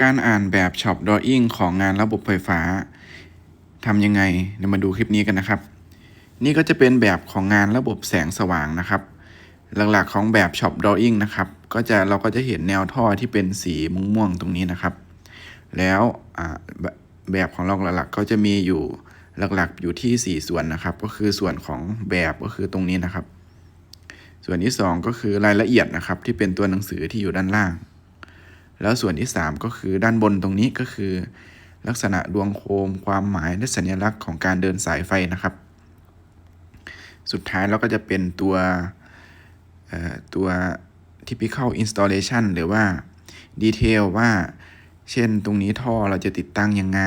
การอ่านแบบช็อป Drawing ของงานระบบไฟฟ้าทำยังไงเดี๋ยวมาดูคลิปนี้กันนะครับ นี่ก็จะเป็นแบบของงานระบบแสงสว่างนะครับ หลักๆของแบบช็อป Drawing นะครับ ก็จะเราก็จะเห็นแนวท่อที่เป็นสีม่วงๆตรงนี้นะครับ แล้วแบบแบบของเราหลักๆก็จะมีอยู่หลักๆอยู่ที่ 4 ส่วนนะครับ ก็คือส่วนของแบบก็คือตรงนี้นะครับ ส่วนที่ 2 ก็คือรายละเอียดนะครับ ที่เป็นตัวหนังสือที่อยู่ด้านล่าง แล้วส่วนที่ 3 ก็คือด้านบนตรงนี้ก็คือ ลักษณะดวงโคม ความหมายและสัญลักษณ์ของการเดินสายไฟนะครับ สุดท้ายเราก็จะเป็นตัวตัว typical installation หรือว่า detail ว่า เช่นตรงนี้ท่อเราจะติดตั้งยังไง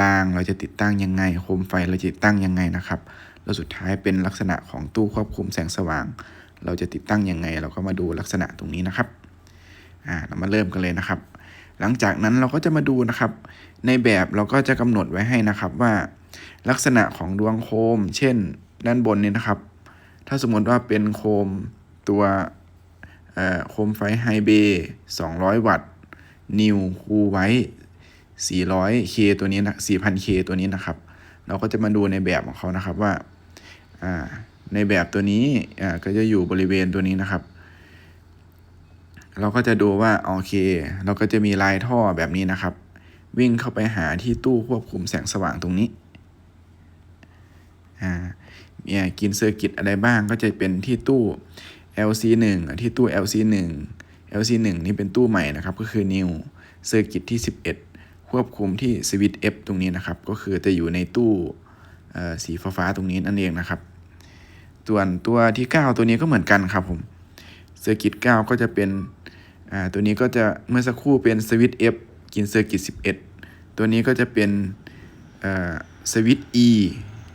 รางเราจะติดตั้งยังไง โคมไฟเราจะติดตั้งยังไงนะครับ แล้วสุดท้ายเป็นลักษณะของตู้ควบคุมแสงสว่าง เราจะติดตั้งยังไง เราก็มาดูลักษณะตรงนี้นะครับ อ่าเรามาเริ่มกันเลยนะครับ หลังจากนั้นเราก็จะมาดูนะครับ ในแบบเราก็จะกำหนดไว้ให้นะครับว่า ลักษณะของดวงโคม เช่น ด้านบนนี้นะครับ ถ้าสมมติว่าเป็นโคมตัวโคมไฟไฮเบย์200 วัตต์ นิวคูไว้ 400K ตัวนี้นะ 4,000K ตัวนี้นะครับ เราก็จะมาดูในแบบของเขานะครับว่าอ่าในแบบตัวนี้อ่าก็จะอยู่บริเวณตัวนี้นะครับ เราก็จะดูว่าโอเค เราก็จะมีลายท่อแบบนี้นะครับ วิ่งเข้าไปหาที่ตู้ควบคุมแสงสว่างตรงนี้อ่าเนี่ยกินเซอร์กิตอะไรบ้างก็จะเป็นที่ตู้ LC1 อะที่ตู้ LC1 LC1 นี่เป็นตู้ใหม่นะครับ ก็คือ New เซอร์กิตที่ 11 ควบคุมที่สวิตช์ F ตรงนี้นะครับ ก็คือจะอยู่ในตู้สีฟ้าๆตรงนี้นั่นเองนะครับส่วนตัวที่ 9 ตัวนี้ก็เหมือนกันครับผมเซอร์กิต9ก็จะเป็น อ่าตัวนี้ก็จะเมื่อสักครู่เป็นสวิตช์ F กินเซอร์กิต11 ตัวนี้ก็จะเป็นสวิตช์ E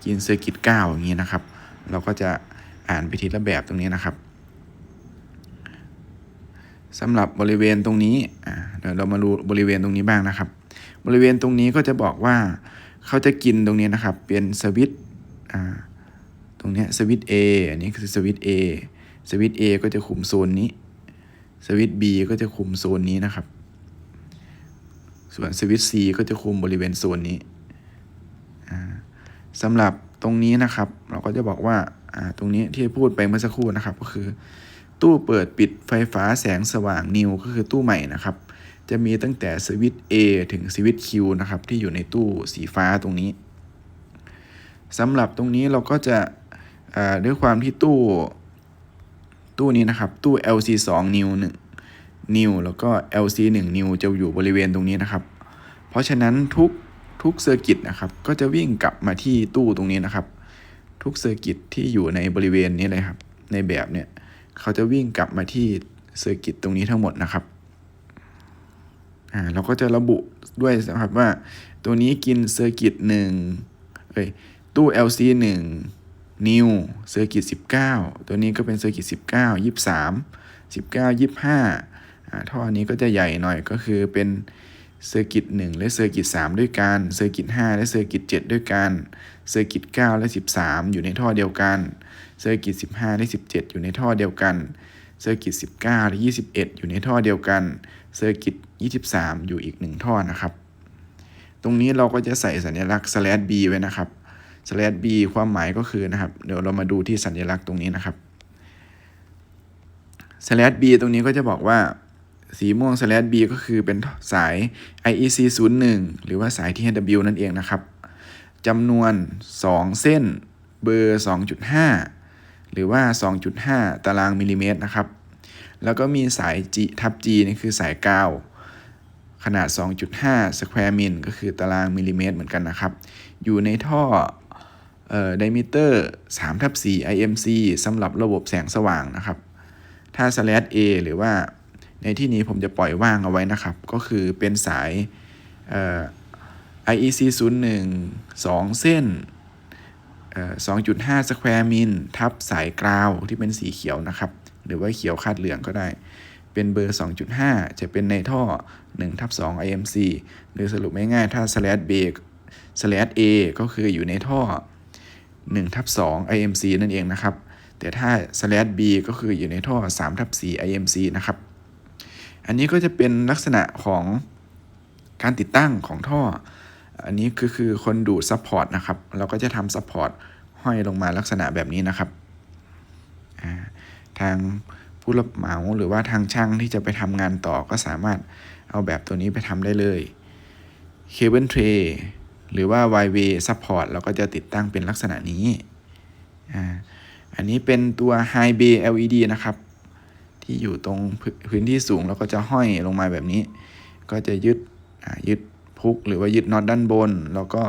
กินเซอร์กิต9อย่างนี้นะครับ เราก็จะอ่านไปทีละแบบตรงนี้นะครับสำหรับบริเวณตรงนี้เดี๋ยวเรามาดูบริเวณตรงนี้บ้างนะครับ บริเวณตรงนี้ก็จะบอกว่าเขาจะกินตรงนี้นะครับ เป็นสวิตช์ตรงนี้สวิตช์ A อันนี้คือสวิตช์ A สวิตช์ A ก็จะคุมโซนนี้ สวิตช์ B ก็จะคุมโซนนี้นะครับ ส่วนสวิตช์ C ก็จะคุมบริเวณโซนนี้สำหรับตรงนี้นะครับ เราก็จะบอกว่าตรงนี้ที่พูดไปเมื่อสักครู่นะครับ ก็คือ ตู้เปิดปิดไฟฟ้าแสงสว่างนิวก็คือตู้ใหม่นะครับ จะมีตั้งแต่สวิตช์ A ถึงสวิตช์ Q นะครับ ที่อยู่ในตู้สีฟ้าตรงนี้สำหรับตรงนี้เราก็จะด้วยความที่ตู้ ตู้นี้นะครับ ตู้ LC 2 new 1 new แล้วก็ LC 1 new จะอยู่บริเวณตรงนี้นะครับ เพราะฉะนั้นทุกทุกเซอร์กิตนะครับ ก็จะวิ่งกลับมาที่ตู้ตรงนี้นะครับ ทุกเซอร์กิตที่อยู่ในบริเวณนี้เลยครับ ในแบบเนี่ยเขาจะวิ่งกลับมาที่เซอร์กิตตรงนี้ทั้งหมดนะครับอ่าเราก็จะระบุด้วยนะครับว่าตัวนี้กินเซอร์กิตหนึ่งเอ้ยตู้ LC 1 นิวเซอร์กิต19 ตัวนี้ก็เป็นเซอร์กิต19 23 19 25อ่าท่อนี้ก็จะใหญ่หน่อยก็คือเป็นเซอร์กิต1และเซอร์กิต3ด้วยกันเซอร์กิต5และเซอร์กิต7ด้วยกันเซอร์กิต9และ 13 อยู่ในท่อเดียวกันเซอร์กิต15และ17 อยู่ในท่อเดียวกันเซอร์กิต19และ21 อยู่ในท่อเดียวกันเซอร์กิต23 อยู่อีกหนึ่งท่อนะครับ ตรงนี้เราก็จะใส่สัญลักษณ์ slash b ไว้นะครับ slash b ความหมายก็คือนะครับ เดี๋ยวเรามาดูที่สัญลักษณ์ตรงนี้นะครับ slash b ตรงนี้ก็จะบอกว่าสีม่วง slash b ก็คือเป็นสาย IEC 01 หรือว่าสาย THW นั่นเองนะครับจำนวน 2 เส้นเบอร์ 2.5 หรือว่า 2.5 ตารางมิลลิเมตรนะครับ แล้วก็มีสาย G ทับ G นี่คือสายกาวขนาด 2.5 สแควร์มิลก็คือตารางมิลลิเมตรเหมือนกันนะครับ อยู่ในท่อ ไดมิเตอร์3ทับ4 IMC สำหรับระบบแสงสว่างนะครับ ถ้า slash A หรือว่าในที่นี้ผมจะปล่อยว่างเอาไว้นะครับ ก็คือเป็นสาย IEC 01 2 เส้นเอ่อ2.5 สแควร์มิลทับสายกราวที่เป็นสีเขียวนะครับ หรือว่าเขียวคาดเหลืองก็ได้ เป็นเบอร์ 2.5 จะเป็นในท่อ1ทับ2 IMC หรือสรุปง่ายๆถ้า slash B slash A ก็คืออยู่ในท่อ 1ทับ2 IMC นั่นเองนะครับ แต่ถ้า slash B ก็คืออยู่ในท่อ3ทับ4 IMC นะครับ อันนี้ก็จะเป็นลักษณะของการติดตั้งของท่อ อันนี้คือคือคนดูดซัพพอร์ตนะครับ เราก็จะทำซัพพอร์ตห้อยลงมาลักษณะแบบนี้นะครับ ทางผู้รับเหมาหรือว่าทางช่างที่จะไปทำงานต่อก็สามารถเอาแบบตัวนี้ไปทำได้เลยเคเบิลเทร หรือว่า Y-Way Support เราก็จะติดตั้งเป็นลักษณะนี้อ่าอันนี้เป็นตัว High Bay LED นะครับ ที่อยู่ตรงพื้นที่สูงแล้วก็จะห้อยลงมาแบบนี้ ก็จะยึดอ่ายึดพุกหรือว่ายึดน็อตด้านบน แล้วก็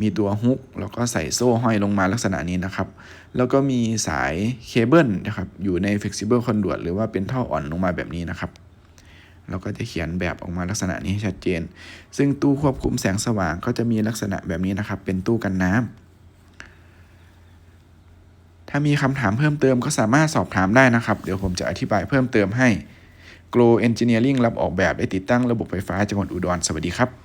มีตัวฮุกแล้วก็ใส่โซ่ห้อยลงมาลักษณะนี้นะครับ แล้วก็มีสายเคเบิลนะครับ อยู่ใน flexible conduit หรือว่าเป็นท่ออ่อนลงมาแบบนี้นะครับ เราก็จะเขียนแบบออกมาลักษณะนี้ให้ชัดเจน ซึ่งตู้ควบคุมแสงสว่างก็จะมีลักษณะแบบนี้นะครับ เป็นตู้กันน้ำถ้ามีคำถามเพิ่มเติมก็สามารถสอบถามได้นะครับ เดี๋ยวผมจะอธิบายเพิ่มเติมให้ Glow Engineering รับออกแบบและติดตั้งระบบไฟฟ้าจังหวัดอุดร สวัสดีครับ